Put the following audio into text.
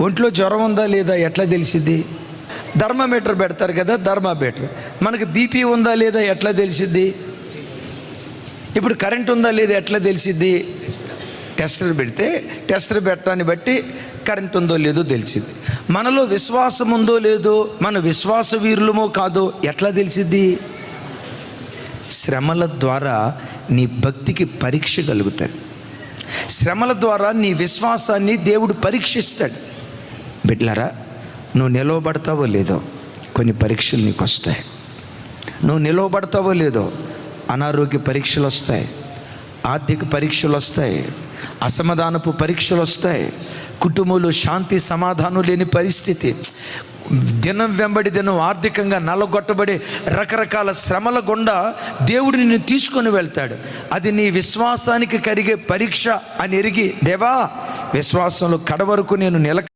ఒంట్లో జ్వరం ఉందా లేదా ఎట్లా తెలిసిద్ది? ధర్మమీటర్ పెడతారు కదా ధర్మామీటర్. మనకి బీపీ ఉందా లేదా ఎట్లా తెలిసిద్ది? ఇప్పుడు కరెంట్ ఉందా లేదా ఎట్లా తెలిసిద్ది? టెస్టర్ పెడితే టెస్టర్ పెట్టడాన్ని బట్టి కరెంట్ ఉందో లేదో తెలిసింది మనలో విశ్వాసం ఉందో లేదో మన విశ్వాస వీరులమో కాదో ఎట్లా తెలిసిద్ది? శ్రమల ద్వారా నీ భక్తికి పరీక్ష కలుగుతుంది. శ్రమల ద్వారా నీ విశ్వాసాన్ని దేవుడు పరీక్షిస్తాడు. బిడ్లరా నువ్వు నిలవబడతావో లేదో కొన్ని పరీక్షలు నీకు వస్తాయి. నువ్వు నిలవబడతావో లేదో అనారోగ్య పరీక్షలు వస్తాయి ఆర్థిక పరీక్షలు వస్తాయి అసమాధానపు పరీక్షలు వస్తాయి కుటుంబంలో శాంతి సమాధానం లేని పరిస్థితి దినం వెంబడి దినం ఆర్థికంగా నలగొట్టబడి రకరకాల శ్రమల గుండా దేవుడు నిన్ను తీసుకొని వెళ్తాడు. అది నీ విశ్వాసానికి కరిగే పరీక్ష అని ఎరిగి దేవా విశ్వాసంలో కడవరకు నేను నిల